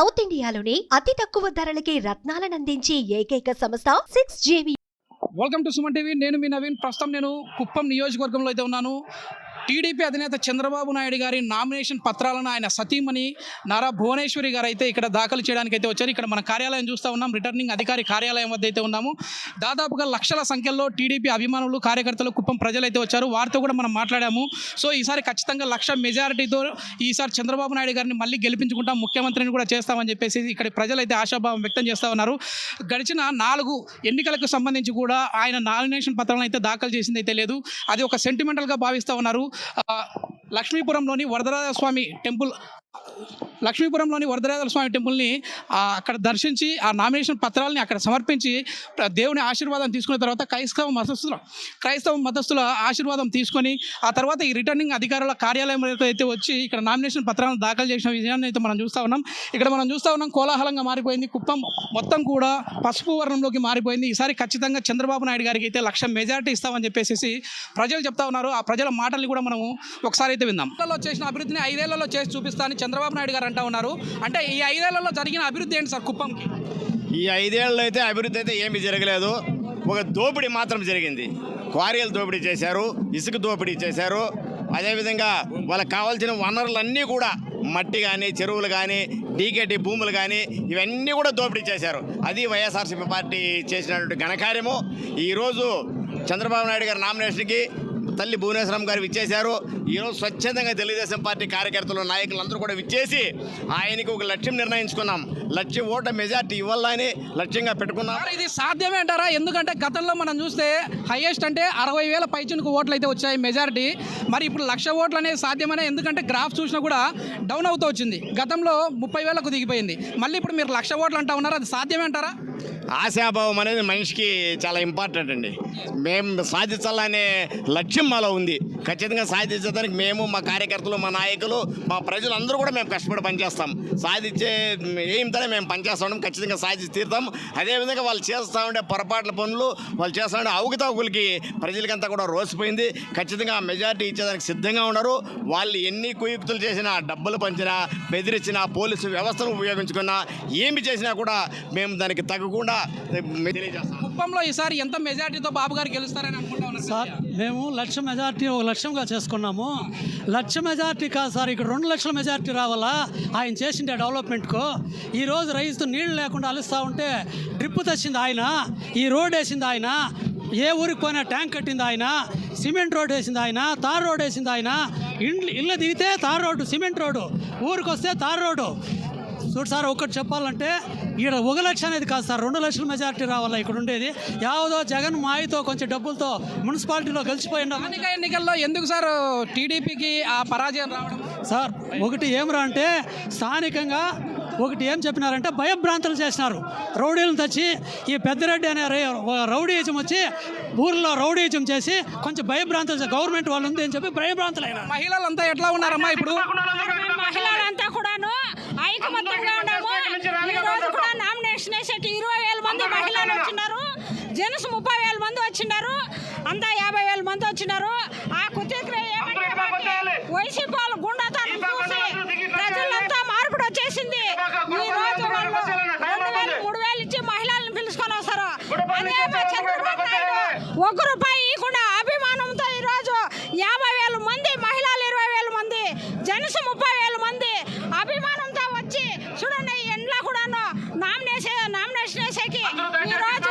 South ఇండియాలోని అతి తక్కువ ధరలకి రత్నాలనందించే ఏకైక సంస్థ six JV. Welcome to Suman TV. నేను మీ నవీన్. ప్రస్తుతం నేను కుప్పం నియోజకవర్గంలో అయితే ఉన్నాను. టీడీపీ అధినేత చంద్రబాబు నాయుడు గారి నామినేషన్ పత్రాలను ఆయన సతీమణి నారా భువనేశ్వరి గారు అయితే ఇక్కడ దాఖలు చేయడానికి అయితే వచ్చారు. ఇక్కడ మన కార్యాలయం చూస్తూ ఉన్నాం. రిటర్నింగ్ అధికారి కార్యాలయం వద్ద అయితే ఉన్నాము. దాదాపుగా లక్షల సంఖ్యలో టీడీపీ అభిమానులు కార్యకర్తలు కుప్పం ప్రజలు అయితే వచ్చారు. వారితో కూడా మనం మాట్లాడాము. సో ఈసారి ఖచ్చితంగా లక్ష మెజారిటీతో ఈసారి చంద్రబాబు నాయుడు గారిని మళ్ళీ గెలిపించుకుంటాం. ముఖ్యమంత్రిని కూడా చేస్తామని చెప్పేసి ఇక్కడ ప్రజలు అయితే ఆశాభావం వ్యక్తం చేస్తూ ఉన్నారు. గడిచిన నాలుగు ఎన్నికలకు సంబంధించి కూడా ఆయన నామినేషన్ పత్రాలను అయితే దాఖలు చేసింది అయితే లేదు. అది ఒక సెంటిమెంటల్గా భావిస్తూ ఉన్నారు. లక్ష్మీపురంలోని వరదరాజ స్వామి టెంపుల్ లక్ష్మీపురంలోని వరదరాజల స్వామి టెంపుల్ని అక్కడ దర్శించి ఆ నామినేషన్ పత్రాలని అక్కడ సమర్పించి దేవుని ఆశీర్వాదం తీసుకున్న తర్వాత క్రైస్తవ మతస్థుల క్రైస్తవ మతస్థుల ఆశీర్వాదం తీసుకొని ఆ తర్వాత ఈ రిటర్నింగ్ అధికారుల కార్యాలయం అయితే వచ్చి ఇక్కడ నామినేషన్ పత్రాలను దాఖలు చేసిన విషయాన్ని అయితే మనం చూస్తూ ఉన్నాం. ఇక్కడ మనం చూస్తూ ఉన్నాం కోలాహలంగా మారిపోయింది కుప్పం మొత్తం కూడా పసుపు వర్ణంలోకి మారిపోయింది. ఈసారి ఖచ్చితంగా చంద్రబాబు నాయుడు గారికి అయితే లక్ష మెజారిటీ ఇస్తామని చెప్పేసి ప్రజలు చెప్తా ఉన్నారు. ఆ ప్రజల మాటల్ని కూడా మనము ఒకసారి అయితే విందాం. చేసిన అభివృద్ధిని ఐదేళ్ళలో చేసి చూపిస్తాను చంద్రబాబు నాయుడు గారు అంటూ ఉన్నారు. అంటే ఈ ఐదేళ్ళలో జరిగిన అభివృద్ధి ఏంటి సార్ కుప్పంకి? ఈ ఐదేళ్ళలో అయితే అభివృద్ధి అయితే ఏమీ జరగలేదు. ఒక దోపిడీ మాత్రం జరిగింది. క్వారీలు దోపిడీ చేశారు ఇసుక దోపిడీ చేశారు. అదేవిధంగా వాళ్ళకి కావాల్సిన వనరులన్నీ కూడా మట్టి కానీ చెరువులు కానీ డీకేటీ భూములు కానీ ఇవన్నీ కూడా దోపిడీ చేశారు. అది వైఎస్ఆర్సీపీ పార్టీ చేసినటువంటి ఘనకార్యము. ఈరోజు చంద్రబాబు నాయుడు గారి నామినేషన్కి తల్లి భువనేశ్వరం గారు విచ్చేశారు. ఈరోజు స్వచ్ఛందంగా తెలుగుదేశం పార్టీ కార్యకర్తలు నాయకులు అందరూ కూడా విచ్చేసి ఆయనకి ఒక లక్ష్యం నిర్ణయించుకున్నాం. లక్ష్యం ఓట మెజార్టీ ఇవ్వాలని లక్ష్యంగా పెట్టుకున్నాం. ఇది సాధ్యమే అంటారా? ఎందుకంటే గతంలో మనం చూస్తే హైయెస్ట్ అంటే అరవై వేల పైచునుకు ఓట్లు అయితే వచ్చాయి మెజారిటీ. మరి ఇప్పుడు లక్ష ఓట్లు అనేది సాధ్యమనే? ఎందుకంటే గ్రాఫ్ చూసినా కూడా డౌన్ అవుతూ వచ్చింది. గతంలో ముప్పై వేలకు దిగిపోయింది. మళ్ళీ ఇప్పుడు మీరు లక్ష ఓట్లు అంటా ఉన్నారు అది సాధ్యమే అంటారా? ఆశాభావం అనేది మనిషికి చాలా ఇంపార్టెంట్ అండి. మేము సాధించాలనే లక్ష్యం మాలో ఉంది. ఖచ్చితంగా సాధించడానికి మేము మా కార్యకర్తలు మా నాయకులు మా ప్రజలందరూ కూడా మేము కష్టపడి పనిచేస్తాం. సాధించే ఏంతనే మేము పనిచేస్తాం ఖచ్చితంగా సాధించి తీరుతాం. అదేవిధంగా వాళ్ళు చేస్తూ ఉండే పొరపాట్ల పనులు వాళ్ళు చేస్తూ ఉండే అవకతవకలకి ప్రజలకంతా కూడా రోసిపోయింది. ఖచ్చితంగా మెజారిటీ ఇచ్చేదానికి సిద్ధంగా ఉన్నారు. వాళ్ళు ఎన్ని కుయుక్తులు చేసినా డబ్బులు పంచినా బెదిరించినా పోలీసు వ్యవస్థను ఉపయోగించుకున్నా ఏమి చేసినా కూడా మేము దానికి తగ్గకుండా కుప్పంలో ఈసారి ఎంత మెజారిటీతో బాబు గారు గెలుస్తారని అనుకుంటా సార్ మేము లక్ష మెజార్టీ ఒక లక్ష్యంగా చేసుకున్నాము. లక్ష మెజార్టీ కాదు సార్ ఇక్కడ రెండు లక్షల మెజార్టీ రావాలా? ఆయన చేసిండే డెవలప్మెంట్కు. ఈరోజు రైతు నీళ్ళు లేకుండా అలుస్తూ ఉంటే డ్రిప్ తెచ్చింది ఆయన ఈ రోడ్ వేసింది ఆయన ఏ ఊరికి పోయినా ట్యాంక్ కట్టింది ఆయన సిమెంట్ రోడ్ వేసింది ఆయన తార్ రోడ్ వేసింది ఆయన. ఇండ్లు ఇల్లు దిగితే తార్ రోడ్డు సిమెంట్ రోడ్డు. ఊరికి వస్తే తార్ రోడ్డు. చూడు సార్ ఒక్కటి చెప్పాలంటే ఈడ ఒక లక్ష అనేది కాదు సార్ రెండు లక్షల మెజారిటీ రావాలా? ఇక్కడ ఉండేది యావదో జగన్ మాయతో కొంచెం డబ్బులతో మున్సిపాలిటీలో స్థానిక ఎన్నికల్లో ఎందుకు సార్ టీడీపీకి ఆ పరాజయం రావడం? సార్ ఒకటి ఏమిరా అంటే స్థానికంగా ఒకటి ఏం చెప్పినారంటే భయభ్రాంతులు చేసినారు. రౌడీలను తెచ్చి ఈ పెద్దరెడ్డి అనే రై- రౌడీయిజం వచ్చి ఊర్లో రౌడీయిజం చేసి కొంచెం భయభ్రాంతులు గవర్నమెంట్ వాళ్ళు ఉంది అని చెప్పి భయభ్రాంతులు అయినారు మహిళలంతా ఎట్లా ఉన్నారమ్మా ఇప్పుడు మేము మహిళలంతా కూడాను ఐకమత్యంగా ఉన్నాము ఈ రోజు కూడా నామినేషన్ వేసేటి ఇరవై వేల మంది మహిళలు వచ్చినారు జెంట్స్ ముప్పై వేల మంది వచ్చినారు అంతా యాభై వేల మంది వచ్చినారు ఆ కుతీక్రియ ఏమంటే వైసీపీ వాళ్ళు గుండాతనం చూసి ప్రజలంతా మార్పిడి వచ్చేసింది ఈ రోజు వాళ్ళు రెండు వేలు మూడు వేలు ఇచ్చి మహిళలను పిలుచుకొని వస్తారు అదే మా చంద్రబాబు నాయుడు ఒక రూపాయి ఇవ్వకుండా అభిమానంతో ఈ రోజు యాభై వేల మంది మహిళలు ఇరవై వేల మంది జెంట్స్ ముప్పై వేల మంది అభిమానంతో వచ్చి చూడండి ఈ ఎండ్లో కూడాను నామినేషన్ నామినేషన్ వేసేకి ఈ రోజు